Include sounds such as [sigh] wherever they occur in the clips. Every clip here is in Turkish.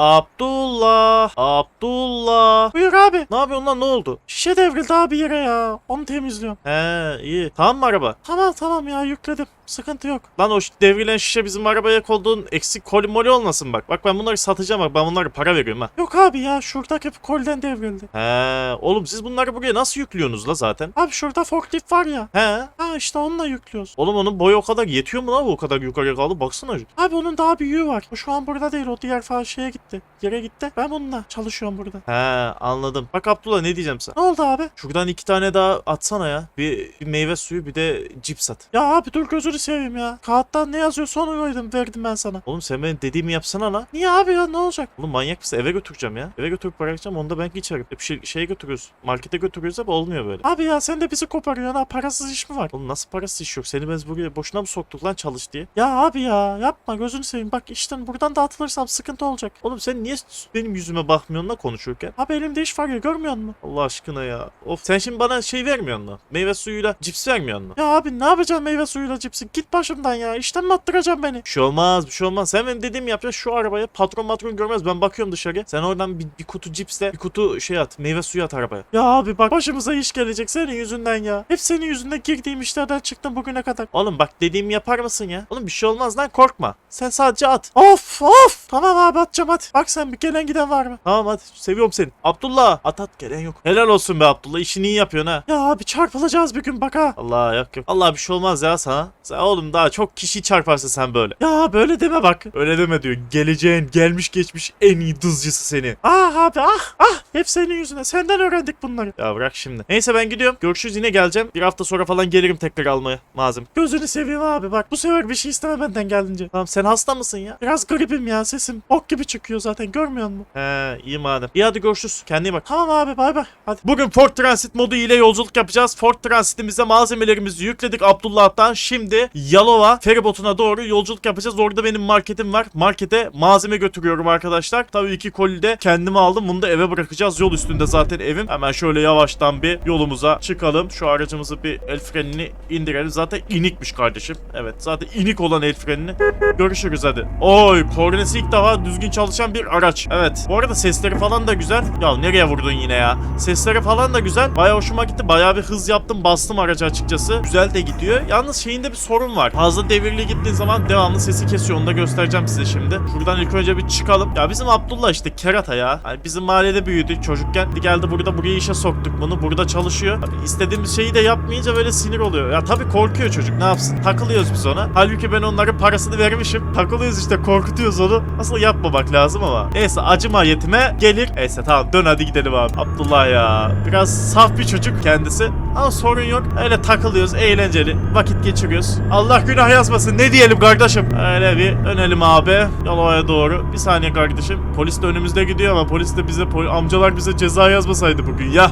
Abdullah. Abdullah. Buyur abi. Ne yapıyorsun lan ne oldu? Şişe devrildi abi yere ya. Onu temizliyorum. He iyi. Tamam mı araba? Tamam tamam ya yükledim. Sıkıntı yok. Lan o devrilen şişe bizim arabaya koyduğun eksik koli moli olmasın bak. Bak ben bunları satacağım bak ben bunları para veriyorum ha. Yok abi ya şuradaki kolden devrildi. He oğlum siz bunları buraya nasıl yüklüyorsunuz la zaten? Abi şurada forklift var ya. He. Ha işte onunla yüklüyoruz. Oğlum onun boyu o kadar yetiyor mu lan bu o kadar yukarıya kaldı baksana. Abi onun daha büyüğü var. O şu an burada değil o diğer falan şeye gitti. Yere gitti. Ben bununla çalışıyorum burada. He anladım. Bak Abdullah ne diyeceğim sana. Ne oldu abi? Şuradan iki tane daha atsana ya. Bir, bir meyve suyu bir de cips at. Ya abi dur gözünü seveyim ya. Kağıttan ne yazıyorsa onu koydum verdim ben sana. Oğlum sen benim dediğimi yapsana la. Niye abi ya ne olacak? Oğlum manyak mısın? Eve götüreceğim ya. Eve götürüp bırakacağım onu da ben geçerim. Hep şey, şeye götürüyoruz. Markete götürüyoruz ama olmuyor böyle. Abi ya sen de bizi koparıyorsun ha. Parasız iş mi var? Oğlum nasıl parasız iş yok? Seni biz buraya boşuna mı soktuk lan çalış diye? Ya abi ya yapma gözünü seveyim. Bak işten buradan da atılırsam sıkıntı olacak. Oğlum sen niye benim yüzüme bakmıyorsun la konuşurken? Abi elimde iş var ya görmüyor musun? Allah aşkına ya. Of sen şimdi bana şey vermiyorsun la. Meyve suyuyla cips vermiyorsun la. Ya abi ne yapacağım meyve suyuyla cipsi? Git başımdan ya. İşten mi attıracaksın beni? Bir şey olmaz bir şey olmaz. Sen benim dediğimi yapacaksın şu arabaya. Patron matron görmez. Ben bakıyorum dışarıya. Sen oradan bir, bir kutu cipsle bir kutu şey at. Meyve suyu at arabaya. Ya abi bak başımıza iş gelecek senin yüzünden ya. Hep senin yüzünden girdiğim işlerden çıktım bugüne kadar. Oğlum bak dediğimi yapar mısın ya? Oğlum bir şey olmaz lan korkma. Sen sadece at. Of of. Tamam abi atacağım hadi. Bak sen bir gelen giden var mı? Tamam hadi seviyorum seni. Abdullah at at gelen yok. Helal olsun be Abdullah işini iyi yapıyorsun ha. Ya abi çarpılacağız bir gün bak ha. Allah yok yok. Allah bir şey olmaz ya sana. Sen oğlum daha çok kişi çarparsa sen böyle. Ya böyle deme bak. Öyle deme diyor. Geleceğin gelmiş geçmiş en iyi dızcısı seni. Ah abi ah ah. Hep senin yüzüne. Senden öğrendik bunları. Ya bırak şimdi. Neyse ben gidiyorum. Görüşürüz yine geleceğim. Bir hafta sonra falan gelirim tekrar almaya malzeme. Gözünü seveyim abi bak. Bu sefer bir şey isteme benden gelince. Tamam sen hasta mısın ya? Biraz gripim ya sesim. Ok gibi çıkıyor zaten görmüyor musun? He iyi madem. İyi hadi görüşürüz. Kendine bak. Tamam abi bay bay. Hadi. Bugün Ford Transit modu ile yolculuk yapacağız. Ford Transit'imize malzemelerimizi yükledik Abdullah'tan. Şimdi Yalova feribotuna doğru yolculuk yapacağız. Orada benim marketim var. Markete malzeme götürüyorum arkadaşlar. Tabii iki koli de kendime aldım. Bunu da eve bırakacağız. Yol üstünde zaten evim. Hemen şöyle yavaştan bir yolumuza çıkalım. Şu aracımızı bir el frenini indirelim. Zaten inikmiş kardeşim. Evet zaten inik olan el frenini. Görüşürüz hadi. Oy kornesi ilk defa düzgün çalışan bir araç. Evet. Bu arada sesleri falan da güzel. Ya nereye vurdun yine ya? Sesleri falan da güzel. Baya hoşuma gitti. Baya bir hız yaptım. Bastım aracı açıkçası. Güzel de gidiyor. Yalnız şeyinde bir sorun var. Fazla devirli gittiğin zaman devamlı sesi kesiyor. Onu da göstereceğim size şimdi. Şuradan ilk önce bir çıkalım. Ya bizim Abdullah işte kerata ya. Hani bizim mahallede büyüdü çocukken. Geldi burada buraya işe soktuk bunu. Burada çalışıyor. Tabii istediğimiz şeyi de yapmayınca böyle sinir oluyor. Ya tabii korkuyor çocuk. Ne yapsın? Takılıyoruz biz ona. Halbuki ben onların parasını vermişim. Takılıyoruz işte korkutuyoruz onu. Asıl yapmamak lazım ama. Neyse acıma yetime gelir. Neyse tamam dön hadi gidelim abi. Abdullah ya. Biraz saf bir çocuk kendisi. Ama sorun yok. Öyle takılıyoruz. Eğlenceli. Vakit geçiriyoruz. Allah günah yazmasın. Ne diyelim kardeşim? Öyle bir dönelim abi. Yalova'ya doğru. Bir saniye kardeşim. Polis de önümüzde gidiyor ama polis de bize pol- amcalar bize ceza yazmasaydı bugün ya.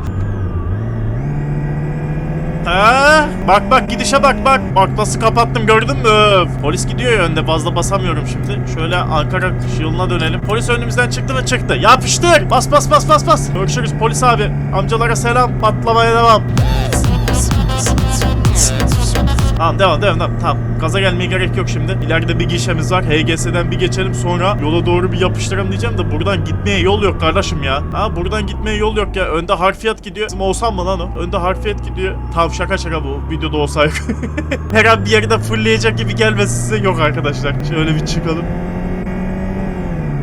Ha? Bak bak gidişe bak bak. Bak nasıl kapattım gördün mü? Polis gidiyor ya önde fazla basamıyorum şimdi. Şöyle Ankara yoluna dönelim. Polis önümüzden çıktı mı çıktı. Yapıştır. Bas bas bas bas bas. Görüşürüz polis abi. Amcalara selam. Patlamaya devam. Tamam devam devam devam. Tamam. Gaza gelmeye gerek yok şimdi. İleride bir gişemiz var. HGS'den bir geçelim sonra yola doğru bir yapıştıralım diyeceğim de buradan gitmeye yol yok kardeşim ya. Ha buradan gitmeye yol yok ya. Önde harfiyat gidiyor. Bizim olsam mı lan o? Önde harfiyat gidiyor. Tamam şaka şaka bu. Videoda olsaydı. [laughs] Her an bir yerde fırlayacak gibi gelmesi size yok arkadaşlar. Şöyle bir çıkalım.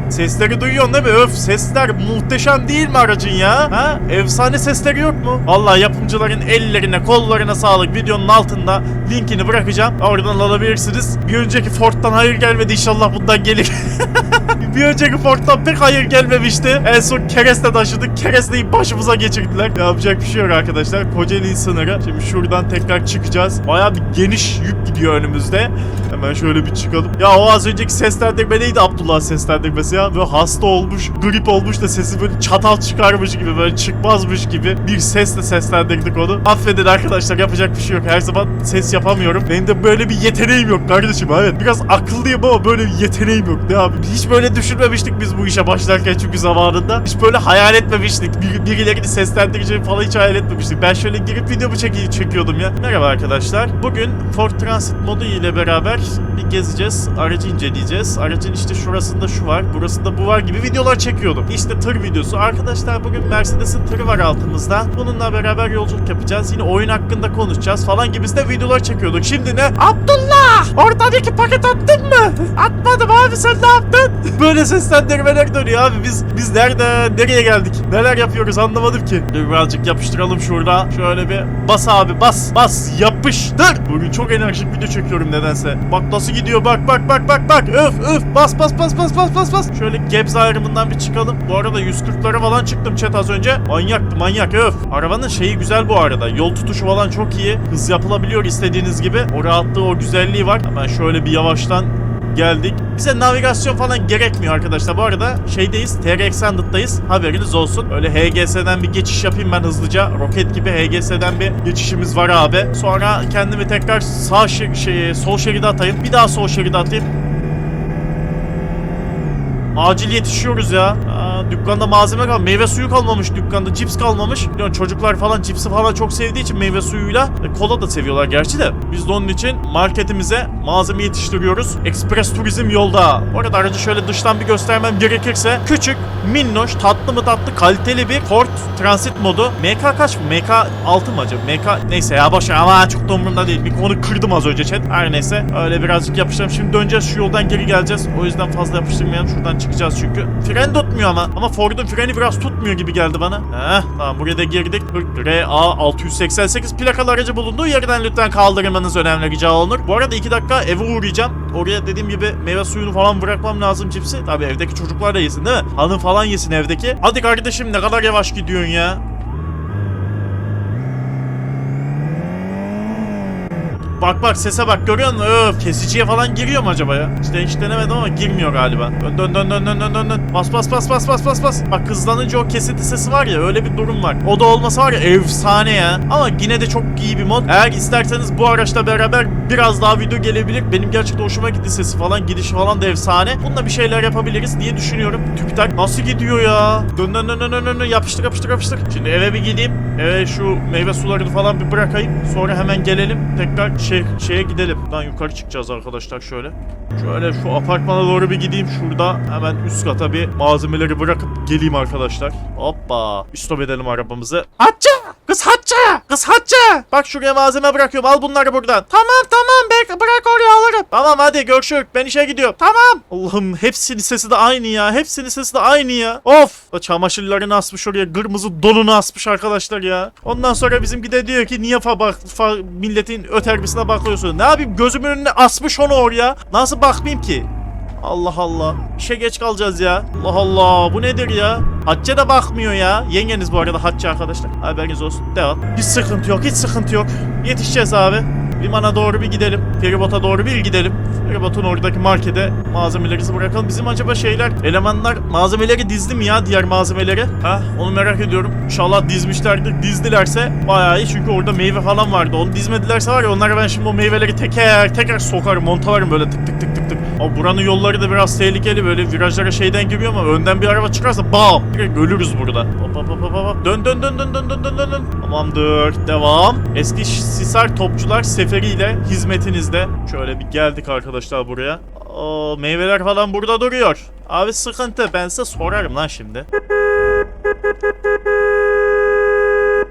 Sesleri duyuyorsun değil mi? Öf sesler muhteşem değil mi aracın ya? Ha? Efsane sesleri yok mu? Vallahi yapımcıların ellerine kollarına sağlık videonun altında linkini bırakacağım. Oradan alabilirsiniz. Bir önceki Ford'dan hayır gelmedi inşallah bundan gelir. [laughs] bir önceki Ford'dan pek hayır gelmemişti. En son kereste taşıdık. Keresteyi başımıza geçirdiler. Yapacak bir şey yok arkadaşlar. Kocaeli sınırı. Şimdi şuradan tekrar çıkacağız. Baya bir geniş yük gidiyor önümüzde. Hemen şöyle bir çıkalım. Ya o az önceki seslendirme neydi Abdullah seslendirmesi ya? Böyle hasta olmuş, grip olmuş da sesi böyle çatal çıkarmış gibi böyle çıkmazmış gibi bir sesle seslendirdik onu. Affedin arkadaşlar yapacak bir şey yok. Her zaman ses yapamıyorum. Benim de böyle bir yeteneğim yok kardeşim. Evet biraz akıllıyım ama böyle bir yeteneğim yok. Ne abi? Hiç böyle düşünmemiştik biz bu işe başlarken çünkü zamanında. Hiç böyle hayal etmemiştik. Bir, birilerini seslendireceğimi falan hiç hayal etmemiştik. Ben şöyle girip videomu çeki- çekiyordum ya. Merhaba arkadaşlar. Bugün Ford Transit modu ile beraber bir gezeceğiz. Aracı inceleyeceğiz. Aracın işte şurasında şu var, burasında bu var gibi videolar çekiyordum. İşte tır videosu. Arkadaşlar bugün Mercedes'in tırı var altımızda. Bununla beraber yolculuk yapacağız. Yine oyun hakkında konuşacağız falan gibisinde videolar çekiyorduk. Şimdi ne? Abdullah! Ortadaki paket attın mı? Atmadım abi sen ne yaptın? [laughs] Böyle seslendirmeler dönüyor abi. Biz biz nerede nereye geldik? Neler yapıyoruz anlamadım ki. Dur birazcık yapıştıralım şurada. Şöyle bir bas abi bas bas yapıştır. Bugün çok enerjik video çekiyorum nedense. Bak nasıl gidiyor bak bak bak bak bak. Öf öf bas bas bas bas bas bas bas. Şöyle Gebze ayrımından bir çıkalım. Bu arada 140'lara falan çıktım chat az önce. Manyaktı manyak öf. Arabanın şeyi güzel bu arada. Yol tutuşu falan çok iyi. Hız yapılabiliyor istediğiniz gibi. O rahatlığı o güzelliği var. Hemen şöyle bir yavaştan geldik. Bize navigasyon falan gerekmiyor arkadaşlar. Bu arada şeydeyiz. TR Extended'dayız. Haberiniz olsun. Öyle HGS'den bir geçiş yapayım ben hızlıca. Roket gibi HGS'den bir geçişimiz var abi. Sonra kendimi tekrar sağ şe- şey, sol şeride atayım. Bir daha sol şeride atayım. Acil yetişiyoruz ya. Aa, dükkanda malzeme kal, meyve suyu kalmamış dükkanda, cips kalmamış. Biliyorsun çocuklar falan cipsi falan çok sevdiği için meyve suyuyla e, kola da seviyorlar gerçi de. Biz de onun için marketimize malzeme yetiştiriyoruz. Ekspres turizm yolda. Orada aracı şöyle dıştan bir göstermem gerekirse küçük, minnoş, tatlı mı tatlı, kaliteli bir Ford Transit modu. MK kaç mı? MK 6 mı acaba? MK neyse ya boş ama çok da umurumda değil. Bir konu kırdım az önce chat. Her neyse öyle birazcık yapıştıralım. Şimdi döneceğiz şu yoldan geri geleceğiz. O yüzden fazla yapıştırmayalım. Şuradan çıkacağız çünkü. Fren tutmuyor ama. Ama Ford'un freni biraz tutmuyor gibi geldi bana. Heh tamam buraya da girdik. RA 688 plakalı aracı bulunduğu yerden lütfen kaldırmanız önemli rica olunur. Bu arada 2 dakika eve uğrayacağım. Oraya dediğim gibi meyve suyunu falan bırakmam lazım cipsi. Tabii evdeki çocuklar da yesin değil mi? Hanım falan yesin evdeki. Hadi kardeşim ne kadar yavaş gidiyorsun ya. Bak bak sese bak görüyor musun? Öf kesiciye falan giriyor mu acaba ya? İşte hiç denemedim ama girmiyor galiba. Dön dön dön dön dön dön dön. Bas bas bas bas bas bas bas. Bak hızlanınca o kesinti sesi var ya öyle bir durum var. O da olmasa var ya efsane ya. Ama yine de çok iyi bir mod. Eğer isterseniz bu araçla beraber biraz daha video gelebilir. Benim gerçekten hoşuma gitti sesi falan. Gidişi falan da efsane. Bununla bir şeyler yapabiliriz diye düşünüyorum. TÜBİTAK nasıl gidiyor ya? Dön dön dön dön dön. dön. Yapıştır yapıştır yapıştır. Şimdi eve bir gideyim. Eve şu meyve sularını falan bir bırakayım. Sonra hemen gelelim. Tekrar şey, şeye gidelim. Buradan yukarı çıkacağız arkadaşlar şöyle. Şöyle şu apartmana doğru bir gideyim. Şurada hemen üst kata bir malzemeleri bırakıp geleyim arkadaşlar. Hoppa. Stop edelim arabamızı. Hatça! Kız Hatça! Kız Hatça! Bak şuraya malzeme bırakıyorum. Al bunları buradan. Tamam tamam. Bek bırak oraya alırım. Tamam hadi görüşürüz. Ben işe gidiyorum. Tamam. Allah'ım hepsinin sesi de aynı ya. Hepsinin sesi de aynı ya. Of. Çamaşırlarını asmış oraya. Kırmızı donunu asmış arkadaşlar ya. Ondan sonra bizimki de diyor ki niye fa bak fa milletin öterbisine bakıyorsun? Ne yapayım gözümün önüne asmış onu oraya. Nasıl bakmayayım ki? Allah Allah. İşe geç kalacağız ya. Allah Allah. Bu nedir ya? Hacca da bakmıyor ya. Yengeniz bu arada Hacca arkadaşlar. Haberiniz olsun. Devam. Hiç sıkıntı yok. Hiç sıkıntı yok. Yetişeceğiz abi. Limana doğru bir gidelim. Feribota doğru bir gidelim. Feribotun oradaki markete malzemelerimizi bırakalım. Bizim acaba şeyler, elemanlar malzemeleri dizdi mi ya diğer malzemeleri? Ha onu merak ediyorum. İnşallah dizmişlerdir. Dizdilerse bayağı iyi çünkü orada meyve falan vardı. Onu dizmedilerse var ya onlara ben şimdi o meyveleri teker teker sokarım, montalarım böyle tık tık tık tık tık. Ama buranın yolları da biraz tehlikeli böyle virajlara şeyden giriyor ama önden bir araba çıkarsa bam direkt ölürüz burada. Hop hop hop hop hop. Dön dön dön dön dön dön dön dön. Tamamdır. Devam. Eski Sisar topçular sefer seferiyle hizmetinizde. Şöyle bir geldik arkadaşlar buraya. O meyveler falan burada duruyor. Abi sıkıntı. Ben size sorarım lan şimdi.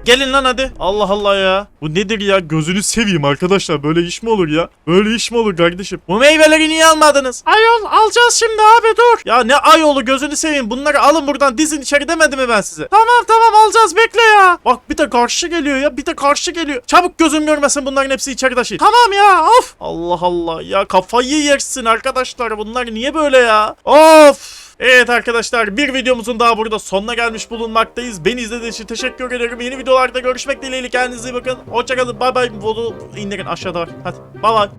Gelin lan hadi. Allah Allah ya. Bu nedir ya? Gözünü seveyim arkadaşlar. Böyle iş mi olur ya? Böyle iş mi olur kardeşim? Bu meyveleri niye almadınız? Ayol alacağız şimdi abi dur. Ya ne ayolu gözünü seveyim. Bunları alın buradan dizin içeri demedim mi ben size? Tamam tamam alacağız bekle ya. Bak bir de karşı geliyor ya. Bir de karşı geliyor. Çabuk gözüm görmesin bunların hepsi içeri taşı. Tamam ya of. Allah Allah ya kafayı yersin arkadaşlar. Bunlar niye böyle ya? Of. Evet arkadaşlar bir videomuzun daha burada sonuna gelmiş bulunmaktayız. Beni izlediğiniz için teşekkür ederim. Yeni videolarda görüşmek dileğiyle kendinize iyi bakın. Hoşçakalın. Bay bay. Vodu indirin aşağıda var. Hadi bay bay.